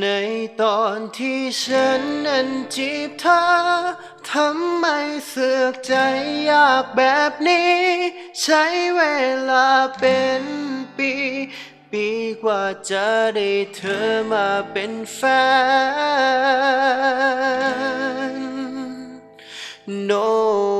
ในตอนที่ฉันนั้นจีบเธอ ทำไมเสือกใจยากแบบนี้ ใช้เวลาเป็นปี ปีกว่าจะได้เธอมาเป็นแฟน No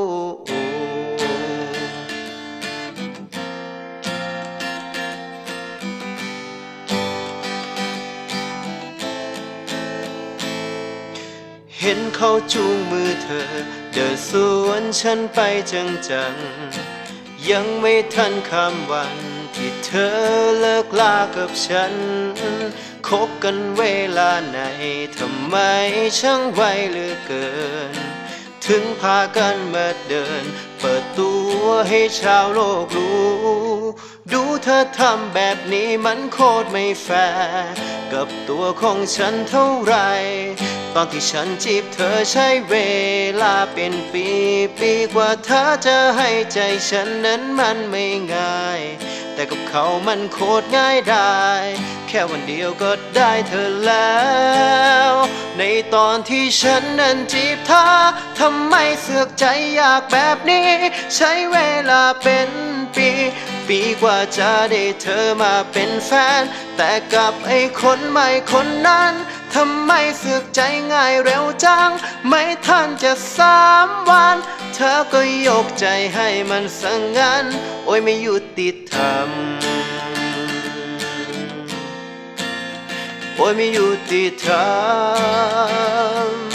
ห็นเขาจูงมือเธอ เดินสวนฉันไปจังจังๆยังไม่ทันคำวันที่เธอเลิกลากับฉัน คบกันเวลาไหนทำไมช่างไวเหลือเกิน ถึงพากันมาเดิน เปิดตัวให้ชาวโลกรู้ ดูเธอทำแบบนี้มันโคตรไม่แฟร์กับตัวของฉันเท่าไหร ตอนที่ฉันจีบเธอใช้เวลาเป็นปีปีกว่าเธอจะให้ใจฉันนั้นมันไม่ง่าย แต่กับเขามันโคตรง่ายได้ แค่วันเดียวก็ได้เธอแล้ว ในตอนที่ฉันนั้นจีบเธอทำไมเสือกใจอยากแบบนี้ ใช้เวลาเป็นปีปีกว่าจะได้เธอมาเป็นแฟน แต่กับไอ้คนใหม่คนนั้น ทำไมเสือกใจง่ายเร็วจัง ไม่ทันจะสามวัน เธอก็ยกใจให้มันสังงัน โอ้ยไม่ยุติธรรม โอ้ยไม่ยุติธรรม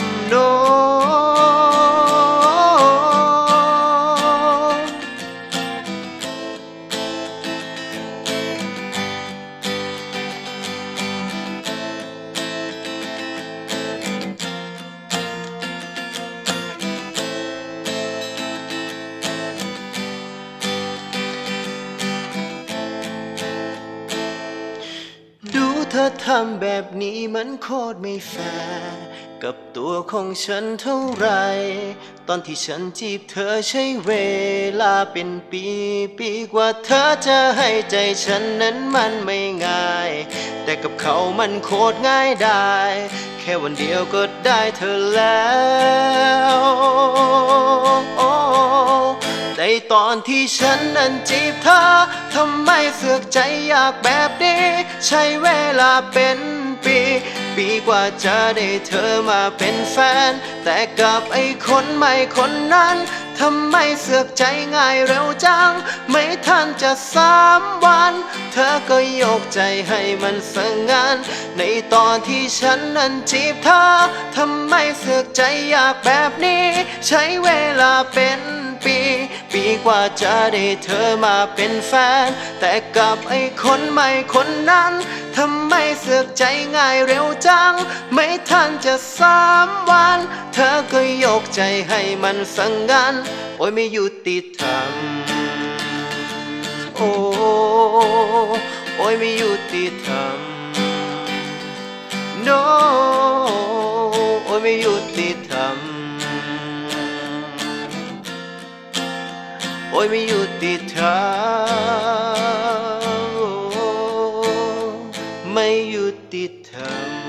เธอทำแบบนี้มันโคตรไม่แฟร์กับตัวของฉันเท่าไร ตอนที่ฉันจีบเธอใช้เวลาเป็นปี ปีกว่าเธอจะให้ใจฉันนั้นมันไม่ง่าย แต่กับเขามันโคตรง่ายได้ แค่วันเดียวก็ได้เธอแล้ว ตอนที่ฉันนั้นจีบเธอ ทำไมเสือกใจอยากแบบนี้ ใช้เวลาเป็นปี ปีกว่าจะได้เธอมาเป็นแฟน แต่กับไอ้คนใหม่คนนั้น ทำไมเสือกใจง่ายเร็วจัง ไม่ทันจะสามวัน เธอก็ยกใจให้มันสงงาน ในตอนที่ฉันนั้นจีบเธอทำไมเสือกใจอยากแบบนี้ ใช้เวลาเป็นปี ปีกว่าจะได้เธอมาเป็นแฟน แต่กับไอ้คนใหม่คนนั้น ทำไมเสือกใจง่ายเร็วจัง ไม่ทันจะสามวัน เธอก็ยกใจให้มันสังงาน โอ้ยไม่ยุติธรรม โอ้โอ้ยไม่ยุติธรรม no โอ้ยไม่ยุติธรรม โอ้ยไม่ยุติธรร tell